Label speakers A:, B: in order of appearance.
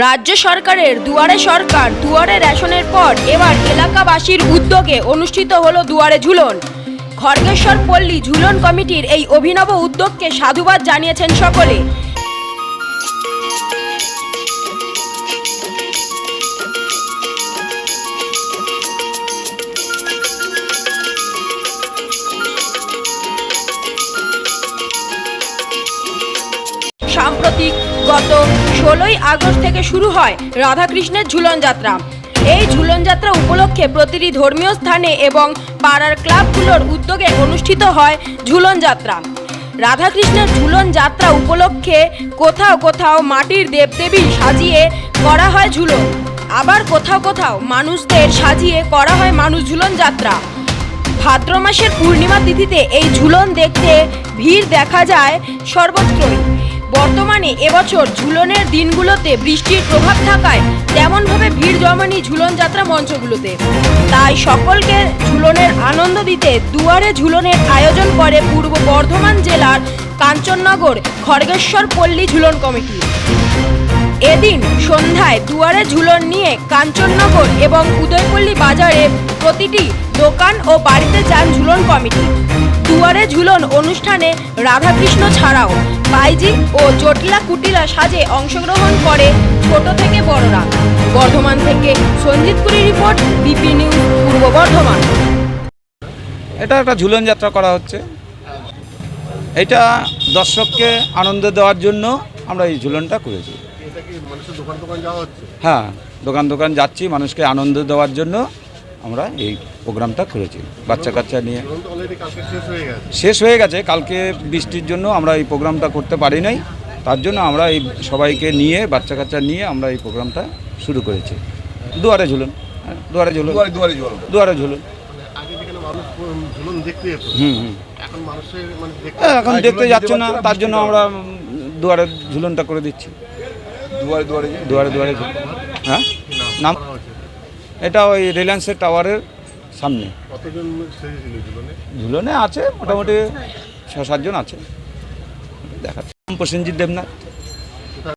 A: রাজ্য সরকারের দুয়ারে সরকার দুয়ারে রেশনের পর এবার এলাকাবাসীর উদ্যোগে অনুষ্ঠিত হলো দুয়ারে ঝুলন। খড়গেশ্বর পল্লী ঝুলন কমিটির এই অভিনব উদ্যোগকে সাধুবাদ জানিয়েছেন সকলে। সাম্প্রতিক গত ষোলোই আগস্ট থেকে শুরু হয় রাধাকৃষ্ণের ঝুলন যাত্রা। এই ঝুলন যাত্রা উপলক্ষে প্রতিটি ধর্মীয় স্থানে এবং পাড়ার ক্লাবগুলোর উদ্যোগে অনুষ্ঠিত হয় ঝুলন যাত্রা। রাধাকৃষ্ণের ঝুলন যাত্রা উপলক্ষে কোথাও কোথাও মাটির দেবদেবী সাজিয়ে করা হয় ঝুলন। আবার কোথাও কোথাও মানুষদের সাজিয়ে করা হয় মানুষ ঝুলন যাত্রা। ভাদ্র মাসের পূর্ণিমা তিথিতে এই ঝুলন দেখতে ভিড় দেখা যায় সর্বত্রই। বর্তমানে এবছর ঝুলনের দিনগুলোতে বৃষ্টির প্রভাব থাকায় তেমনভাবে ভিড় জমানি ঝুলন যাত্রা মঞ্চগুলোতে। তাই সকলকে ঝুলনের আনন্দ দিতে দুয়ারে ঝুলনের আয়োজন করে পূর্ব বর্ধমান জেলার কাঞ্চননগর খড়গেশ্বর পল্লী ঝুলন কমিটি। এদিন সন্ধ্যায় দুয়ারে ঝুলন নিয়ে কাঞ্চননগর এবং উদয়পল্লী বাজারে প্রতিটি দোকান ও বাড়িতে যান ঝুলন কমিটি। দুয়ারে ঝুলন অনুষ্ঠানে রাধাকৃষ্ণ ছাড়াও বাইজি ও জটিলা কুটিলা সাজে অংশগ্রহণ করে ছোট থেকে বড়রা বর্ধমান থেকে Sanjit Kuri report BP news পূর্ব বর্ধমান।
B: এটা একটা ঝুলন যাত্রা করা হচ্ছে। এটা দর্শককে আনন্দ দেওয়ার জন্য আমরা এই ঝুলনটা করেছি।
C: এটা কি মানুষের দোকান দোকান যাওয়া হচ্ছে?
B: হ্যাঁ দোকান দোকান যাচ্ছি মানুষকে আনন্দ দেওয়ার জন্য। আমরা এই প্রোগ্রামটা করেছি। বাচ্চা কাচ্চা নিয়ে।
C: শেষ হয়ে গেছে।
B: কালকে বৃষ্টির জন্য আমরা এই প্রোগ্রামটা করতে পারি নাই। তার জন্য আমরা এই সবাইকে নিয়ে বাচ্চা কাচ্চা নিয়ে আমরা এই প্রোগ্রামটা শুরু করেছি। দুয়ারে ঝুলন। হ্যাঁ, দুয়ারে ঝুলন। দুয়ারে ঝুলন।
C: মানে এখন মানে দেখতে
B: হ্যাঁ, এখন দেখতে যাচ্ছে না। তার জন্য আমরা দুয়ারে ঝুলনটা করে দিচ্ছি।
D: দুয়ারে দুয়ারে
B: দুয়ারে। দুয়ারে হ্যাঁ? নাম? এটা ওই রিলায়েন্সের টাওয়ারের সামনে। ঝুলনে? আছে মোটামুটি ছ সাতজন আছে। দেখা প্রসেনজিৎ দেবনাথ।